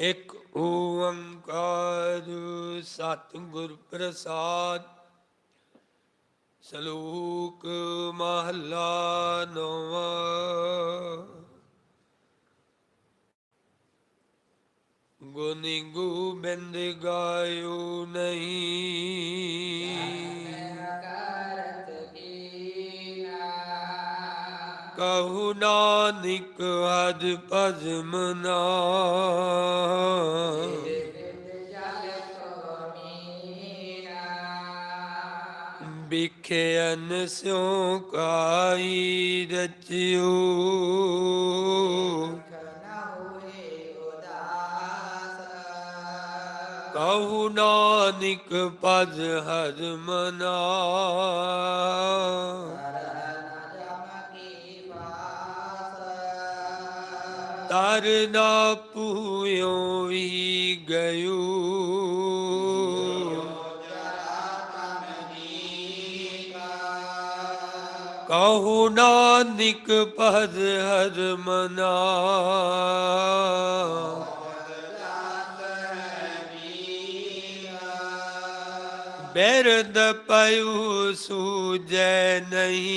ਇਕ ਓੰਕਾਰ ਸਤਿਗੁਰ ਪ੍ਰਸਾਦ ਸਲੂਕ ਮਹਲਾ ਨੌਵਾਂ। ਗੁਨੀ ਗੋਬਿੰਦ ਗਾਇਓ ਨਹੀਂ। ਕਹੂ ਨਾਨਕ ਹਦ ਭਜਮਨਾ ਬਿਰਦ ਜਲ ਕੋ ਸਿਉ ਕਾਈ ਰਚਿਓ। ਕਹੂ ਨਾਨਕ ਭਜ ਹਰ ਮਨਾ। ਤਰ ਨਾ ਪੂਇਓ ਹੀ ਗਇਓ ਕਹੂ ਨਾਨਕ ਪਦ ਹਰ ਮਨਾ। ਬਿਰਦ ਪਇਉ ਸੂਜੈ ਨਹੀਂ।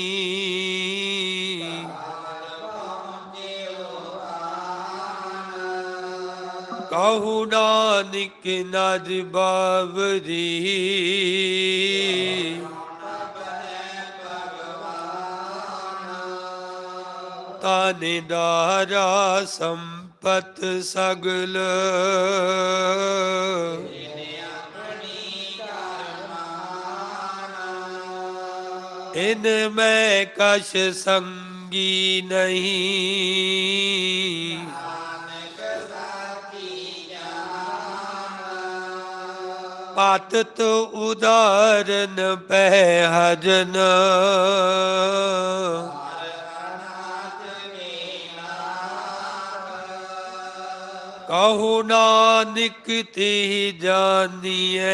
ਕਹੂ ਨਾਨਕ ਨਜ ਬਾਵਰੀ। ਤਾਨੇ ਦਾਰਾ ਸੰਪਤ ਸਗਲ। ਇਨ ਮੈਂ ਕਛ ਸੰਗੀ ਨਹੀਂ। ਪਾਤਤ ਉਦਾਰਨ ਪੈ ਹਜਨ। ਕਹੋ ਨਾਨਕ ਤੇ ਜਾਣੀਐ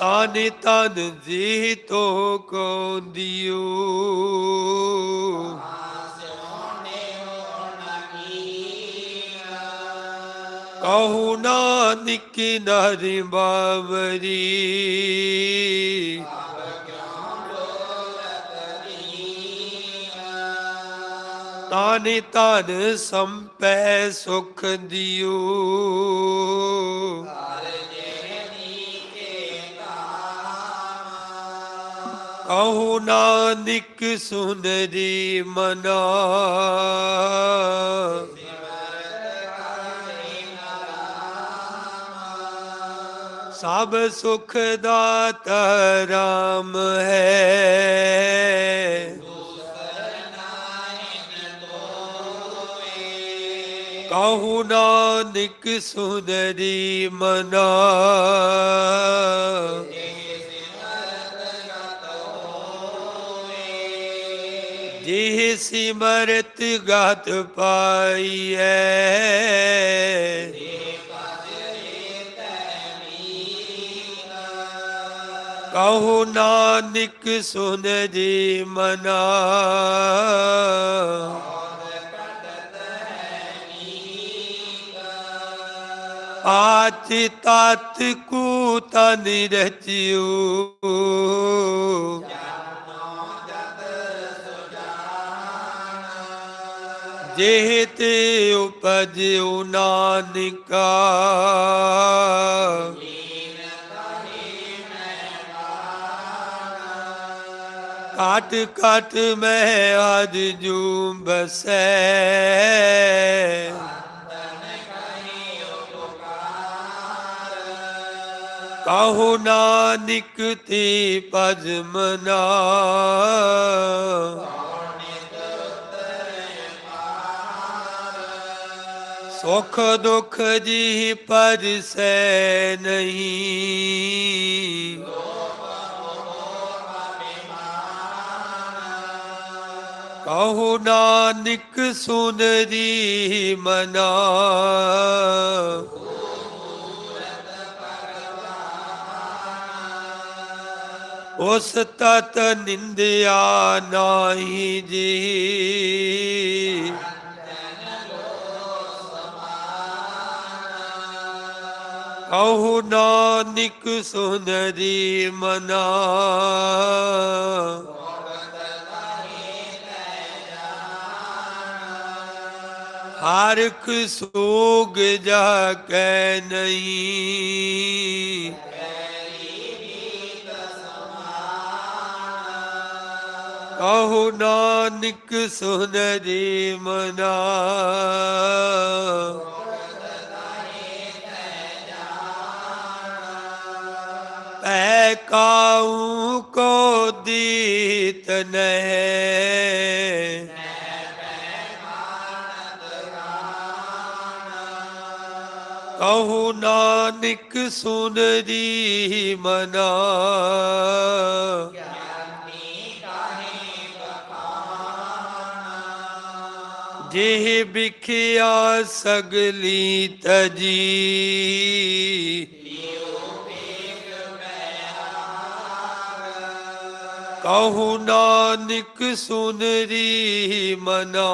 ਤਨ ਤਨ ਜੀ ਤੋ ਕੋ ਦਿਓ ਕਹੂ ਨਾਨਕ ਨਰਿ ਬਾਵਰੀ। ਤਾਨ ਤਨ ਸੰਪੈ ਸੁਖ ਦਿਓ। ਕਹੂ ਨਾਨਕ ਸੁਨਰੀ ਮਨਾ। ਸਭ ਸੁਖ ਦਾਤਾ ਰਾਮ ਹੈ। ਕਹੂ ਨਾਨਕ ਸੁਨਰੀ ਮਨਾ। ਜਿਹ ਸਿਮਰਤ ਗਤ ਪਾਈਐ। ਕਹੋ ਨਾਨਕ ਸੁਨ ਜੀ ਮਨਾ। ਆਚ ਤਤ ਕੂ ਤਨ ਰਚਿਓ। ਜਿਹ ਤੇ ਉਪਜਿਓ ਨਾਨਕਾ। ਕਾਟ ਕਾਟ ਮੈਂ ਅਜ ਜੂ ਬਸੈ। ਕਹੋ ਨਾਨਕ ਤੇ ਪਜ ਮਨਾ। ਸੁਖ ਦੁਖ ਜੀ ਪਰਸੈ ਨਹੀਂ। ਕਹੋ ਨਾਨਕ ਸੁਨਰੀ ਮਨਾ। ਉਸ ਤਤ ਨਿੰਦਿਆ ਨਾਹੀ ਜੀ। ਕਹੂ ਨਾਨਕ ਸੁਨਰੀ ਮਨਾ। ਹਰਖ ਸੋਗ ਜਾ ਕੈ ਨਹੀਂ। ਕਹੂ ਨਾਨਕ ਸੁਨਰੀ ਮਨਾ। ਪੈ ਕਾਉ ਕੋ ਦੀਤ ਨਹਿ। ਕਹੂ ਨਾਨਕ ਸੁਨਰੀ ਮਨਾ। ਜਿਹ ਬਿਖਿਆ ਸਗਲੀ ਤਜੀ। ਕਹੂ ਨਾਨਕ ਸੁਨਰੀ ਮਨਾ।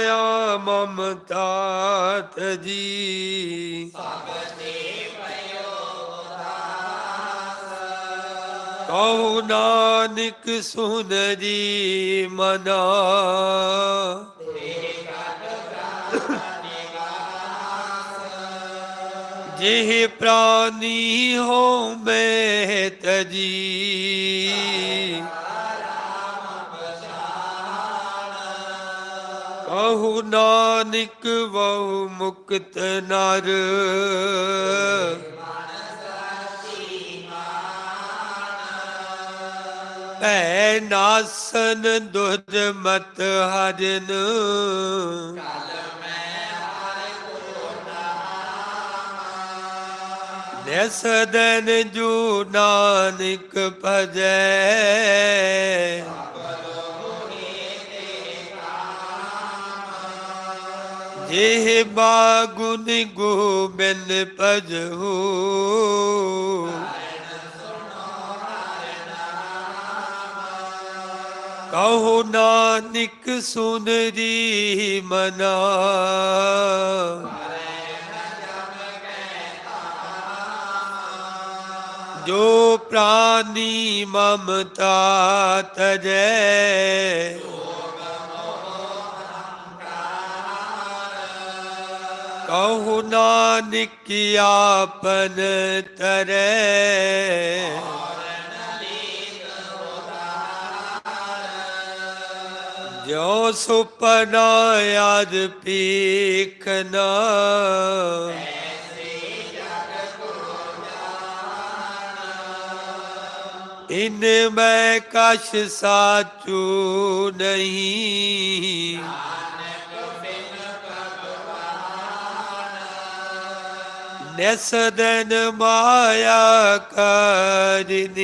ਮਾਇਆ ਮਮਤਾ ਤਜੀ। ਕਹੂ ਨਾਨਕ ਸੁਨਰੀ ਮਨਾ। ਜਿਹ ਪ੍ਰਾਨੀ ਹੋ ਮੈਂ ਤਜੀ। ਕਹੂ ਨਾਨਕ ਵਹੁ ਮੁਕਤ ਨਰ। ਭੈ ਨਾਸਨ ਦੁਧ ਮਤ ਹਰਨ। ਨਿਸਦਨ ਜੂ ਨਾਨਕ ਭਜੈ। ਜਿਹ ਬਾਗੁਨ ਗੋਬਿੰਦ ਭਜਹੂ। ਕਹੋ ਨਾਨਕ ਸੁਨਰੀ ਮਨਾ। ਜੋ ਪ੍ਰਾਨੀ ਮਮਤਾ ਤਜੈ। ਕਹੂ ਨਾਨਕ ਆਪਨ ਤਰੈ। ਜੋ ਸੁਪਨਾ ਯਾਦ ਪੀਖਨਾ ਇਨ ਮੈਂ ਕਛ ਸਾਚੂ ਨਹੀਂ। ਨਿਸ ਮਾਇਆ ਕਰਨੀ।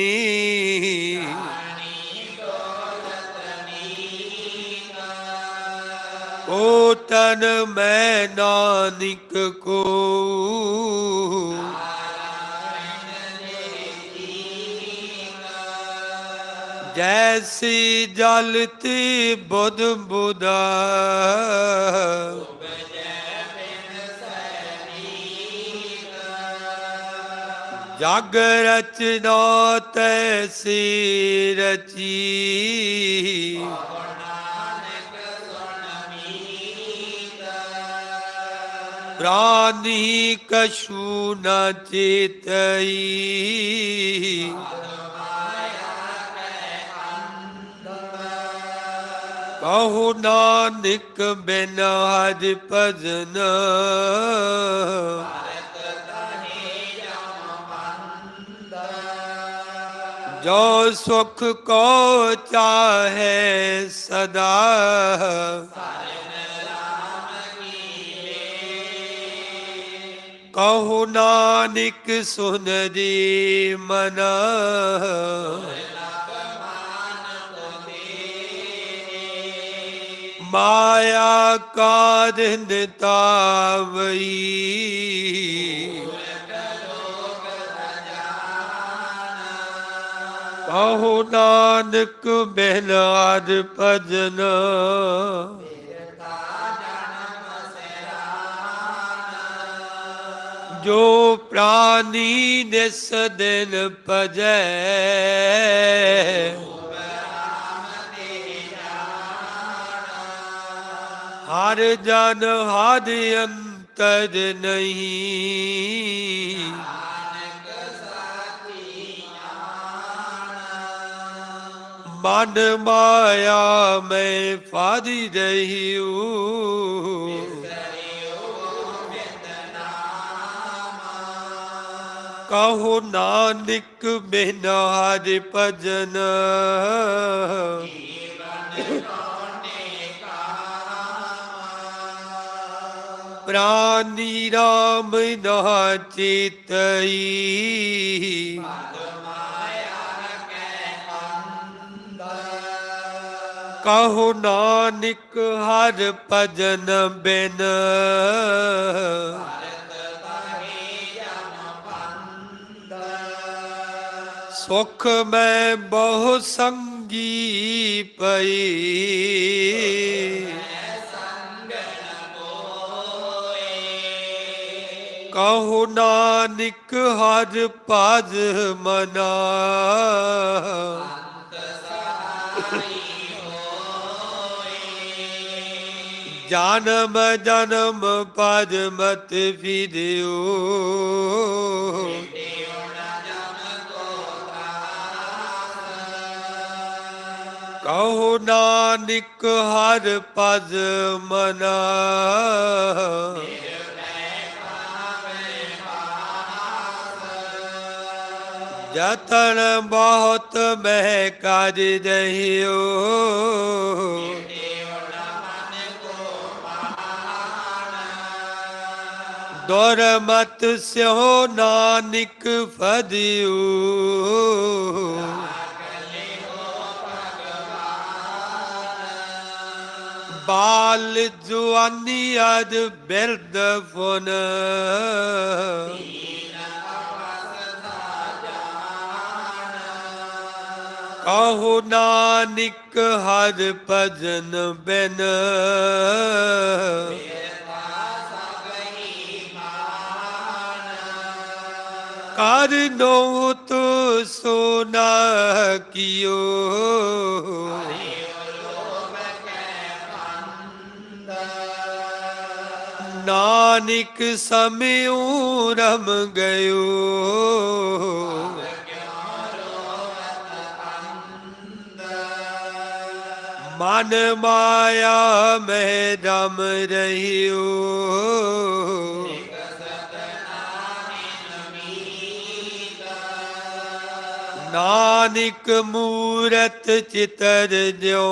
ਕੋ ਤਨ ਮੈਂ ਨਾਨਕ ਕੋ। ਜੈਸੀ ਜਲਤੀ ਬੁੱਧ ਬੁਦਾ ਜਗ ਰਚਨਾ ਤੈਸੀ ਰਚੀ ਪ੍ਰਾਨੀ ਕਛੂ ਨ ਚੇਤਈ। ਕਹੋ ਨਾਨਕ ਬਿਨ ਹਰਿ ਭਜਨ। ਜੋ ਸੁਖ ਕੋ ਚਾਹੇ ਸਦਾ। ਕਹੋ ਨਾਨਕ ਸੁਨਰੀ ਮਨ। ਮਾਇਆ ਕਾਦਿਨ ਤਾਵਈ। ਕਹੋ ਨਾਨਕ ਬਿਨਾਦ ਭਜਨ। ਜੋ ਪ੍ਰਾਨੀ ਨਿਸ ਦਿਨ ਭਜੈ। ਹਰ ਜਨ ਹਦ ਅੰਤਰ ਨਹੀਂ। ਮਨ ਮਾਇਆ ਮੈਂ ਫਾਦੀ ਰਹੀਉ ਕਹੋ ਨਾਨਕ ਬਿਨਾ ਹਰਿ ਭਜਨ। ਪ੍ਰਾਨੀ ਰਾਮ ਨਾ ਚਿਤਈ। ਕਹੋ ਨਾਨਕ ਹਰ ਭਜਨ ਬਿਨ। ਸੁਖ ਮੈਂ ਬਹੁ ਸੰਗੀ ਪਈ। ਕਹੋ ਨਾਨਕ ਹਰ ਭਜ ਮਨਾ। ਜਨਮ ਜਨਮ ਪਦ ਮਤ ਫਿਰਿਓ। ਕਹੋ ਨਾਨਕ ਹਰ ਪਦ ਮਨਾ। ਜਤਨ ਬਹੁਤ ਮੈਂ ਕਰ ਰਹੀਓ ਦੁਰ ਮਤ ਸਿਓ ਨਾਨਕ ਫਦਿਓ ਬਾਲ ਜੁਆਨੀ ਅਦ ਬਿਰਦ ਫੁਨ। ਕਹੋ ਨਾਨਕ ਹਰ ਭਜਨ ਬਿਨ। ਕਰ ਨੋ ਤੋ ਸੋਨਾ ਕੀਓ। ਨਾਨਕ ਸਮਿਉ ਰਮ ਗਇਓ। ਮਨ ਮਾਇਆ ਮੈਂ ਰਮ ਰਹੀਓ। ਨਾਨਕ ਮੂਰਤ ਚਿਤਰ ਦਿਓ।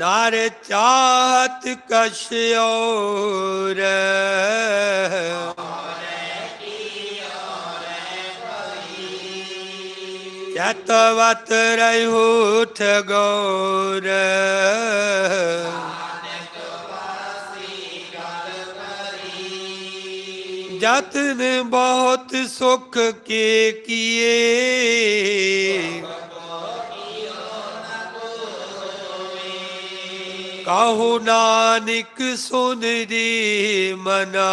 ਨਰ ਚਾਹਤ ਕਛ ਔਰ। ਚਤਵਤ ਰਹਿਉ ਠਗੋਰ ਜਤਨ ਬਹੁਤ ਸੁਖ ਕੇ ਕੀਏ। ਕਹੋ ਨਾਨਕ ਸੁਨ ਦੀ ਮਨਾ।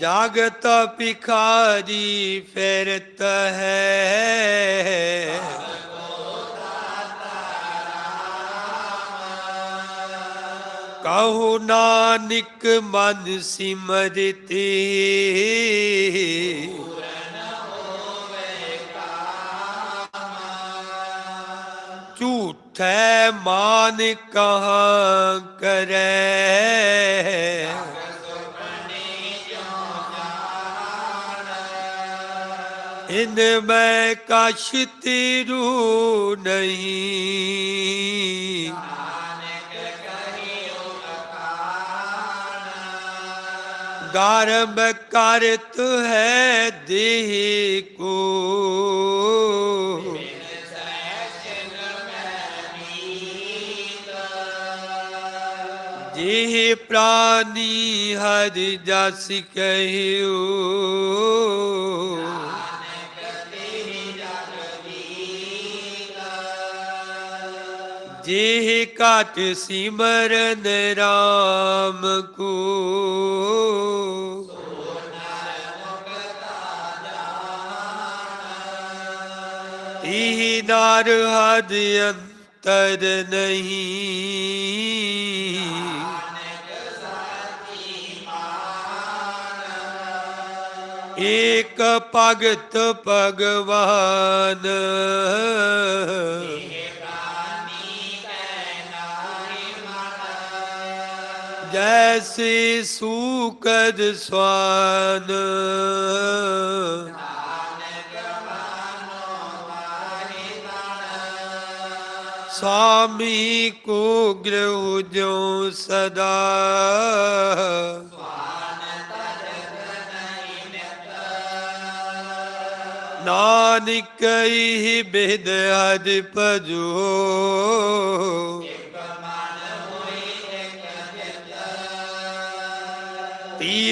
ਜਾਗਤ ਭਿਖਾਰੀ ਫਿਰਤ ਹੈ। ਕਹੋ ਨਾਨਕ ਮਨ ਸਿਮਰਤੀ। ਝੂਠੈ ਮਾਨ ਕਹਾਂ ਕਰੈ। ਇਨ ਮੈਂ ਕਛ ਤੇਰੂ ਨਹੀਂ। ਗਰਬ ਕਰਤ ਹੈ ਦੇਹ ਕੋ। ਜਿਹ ਪ੍ਰਾਨੀ ਹਰਿ ਜਸ ਕਹਿਓ। ਜਿਹ ਘਟ ਸਿਮਰਨ ਰਾਮ ਕੋ। ਤੀਹ ਨਾਰ ਹਦ ਅੰਤਰ ਨਹੀਂ। ਏਕ ਭਗਤ ਭਗਵਾਨ। ਜੈਸੇ ਸੂਕਦ ਸਵਾਨ ਸਾਮੀ ਕੋ ਗ੍ਰਹ ਜੋ ਸਦਾ ਨਾਨਕ ਹੀ ਬਿਦ ਹਦ ਭਜੋ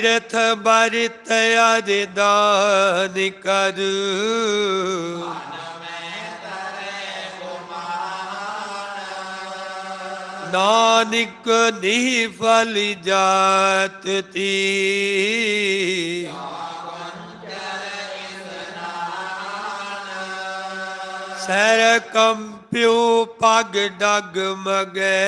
ਤੀਰਥ ਬਰਿਤ ਅਦ ਦਾਨ ਕਰ। ਨਾਨਕ ਨਿਹ ਫਲ ਜਾਤ। ਤੀ ਸਰ ਕੰਪਿਓ ਪਗ ਡਗ ਮਗੈ।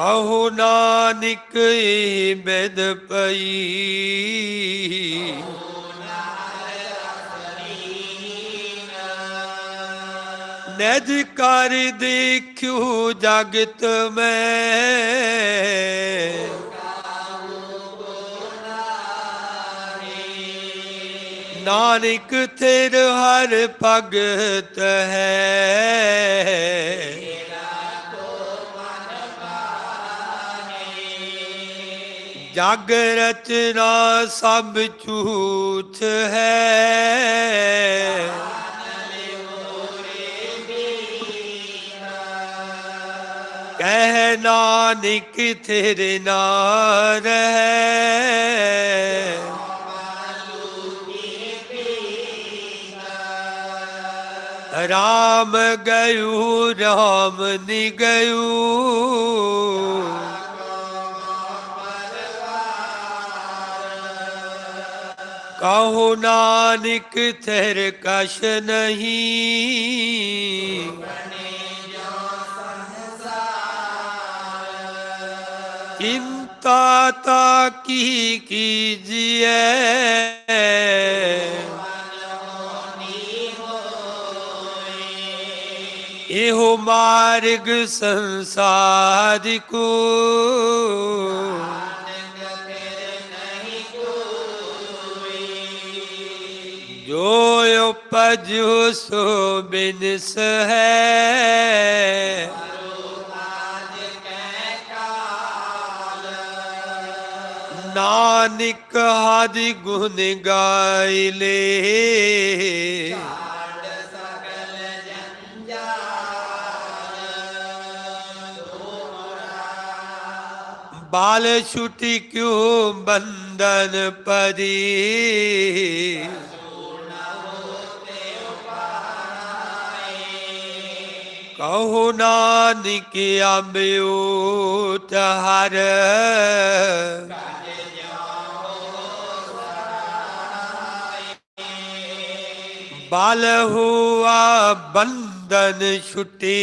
ਕਹੋ ਨਾਨਕ ਇਹ ਬਿਦ ਪਈ। ਨਜ ਕਰ ਦੇਖਿਓ ਜਗਤ ਮੈਂ। ਨਾਨਕ ਤੇਰ ਹਰ ਭਗਤ ਹੈ। ਜਗ ਰਚਨਾ ਸਭ ਝੂਠ ਹੈ। ਕਹਿ ਨਾਨਕ ਤੇਰੇ ਨਾਰ ਹੈ। ਰਾਮ ਗਯੂ, ਰਾਮ ਨਿ ਗਯੂ ਕਹੋ ਨਾਨਕ ਤੇਰ ਕਛ ਨਹੀਂ। ਚਿੰਤਾ ਤਾ ਕੀ ਕੀਜੀਏ ਇਹੋ ਮਾਰਗ ਸੰਸਾਰ ਕੋ ਜੋ ਉਪਜੋ ਸੋ ਬਿਨਸ ਹੈ ਨਾਨਕ ਹਰਿ ਗੁਣ ਗਾਇ ਲੇ। ਬਾਲ ਛੁਟੀ ਕਿਉ ਬੰਧਨ ਪਰੀ? ਕਹੋ ਨਾਨਕ ਅੰਬਿਓ ਤਹਰ ਬਲ ਹੁਆ ਬੰਧਨ ਛੁਟੀ।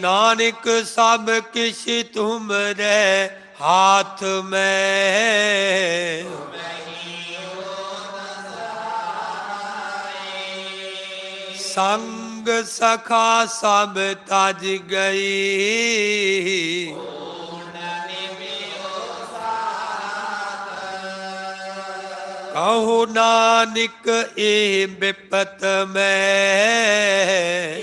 ਨਾਨਕ ਸਭ ਕਿਛ ਤੁਮਰੇ ਹਾਥ ਮੈਂ। ਸੰਗ ਸਖਾ ਸਭ ਤਜ ਗਈ। ਕਹੋ ਨਾਨਕ ਇਹ ਬਿਪਤ ਮੈਂ।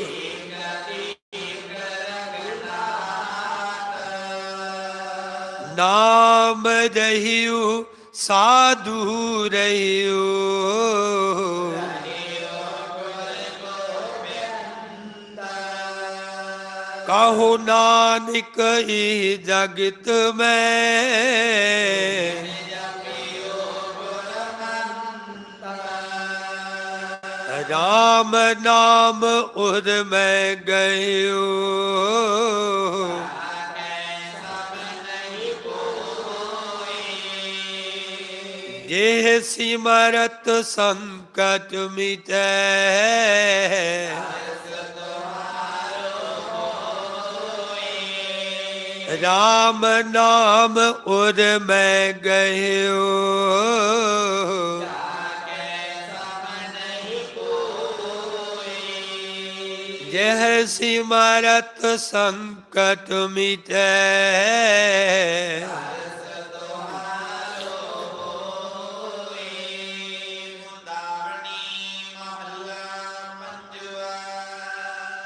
ਨਾਮ ਰਹੀਉ ਸਾਧੂ ਰਹੀਉ। ਕਹੋ ਨਾਨਕ ਇਹ ਜਗਤ ਮੈਂ। ਰਾਮ ਨਾਮ ਉਦ ਮੈਂ ਗਇਓ। ਜੇ ਸਿਮਰਤ ਸੰਕਟ ਮਿਟੈ। ਰਾਮ ਨਾਮ ਉਰ ਮੈਂ ਗਇਓ ਜਹ ਸਿਮਰਤ ਸੰਕਟ ਮਿਟੈ।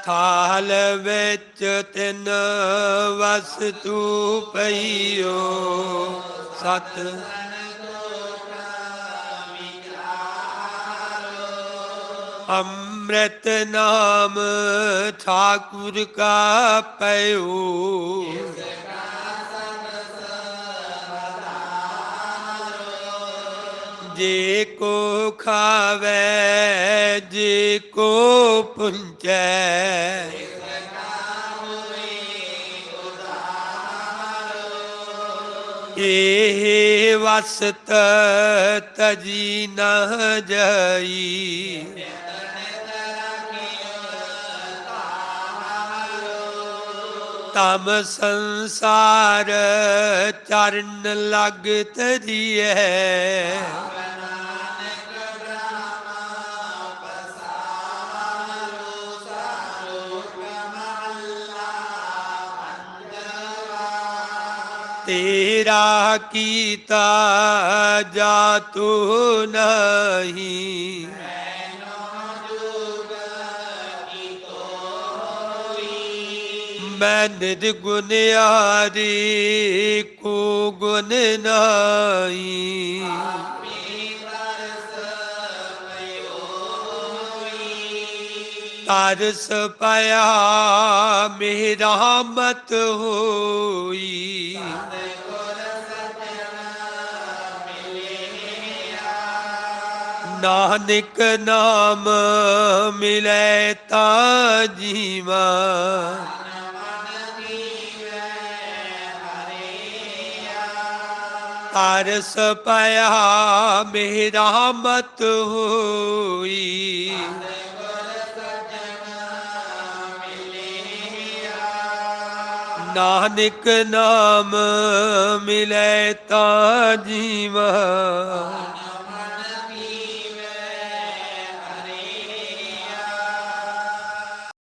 ਥਾਲ ਵਿੱਚ ਤਿੰਨ ਵਸਤੂ ਪਈਓ। ਸਤ। ਅੰਮ੍ਰਿਤ ਨਾਮ ਠਾਕੁਰ ਕਾ ਪਇਓ ਜੇ ਕੋ ਖਾਵੇ, ਜੇ ਕੋ ਪੁੰਚੈ। ਇਹ ਵਸਤ ਤਜੀ ਨਾ ਜਾਈ। ਤਮ ਸੰਸਾਰ ਚਰਨ ਲਗ ਤਜੀਐ। ਤੇਰਾ ਕੀਤਾ ਜਾਤੂ ਨਹੀਂ। ਮੈਂ ਨਿਜ ਗੁਨਿਆਰੀ ਕੋ ਗੁਨ ਨਾਈ ਤਰਸ ਪਿਆ ਮੇਰਾ ਮਤ ਹੋਈ। ਨਾਨਕ ਨਾਮ ਮਿਲੇ ਤਾਂ ਜੀਵਾ। ਤਰਸ ਪਿਆ ਮੇਰਾ ਮਤ ਹੋਈ। ਨਾਨਕ ਨਾਮ ਮਿਲੇ ਤਾਂ ਜੀਵਾ।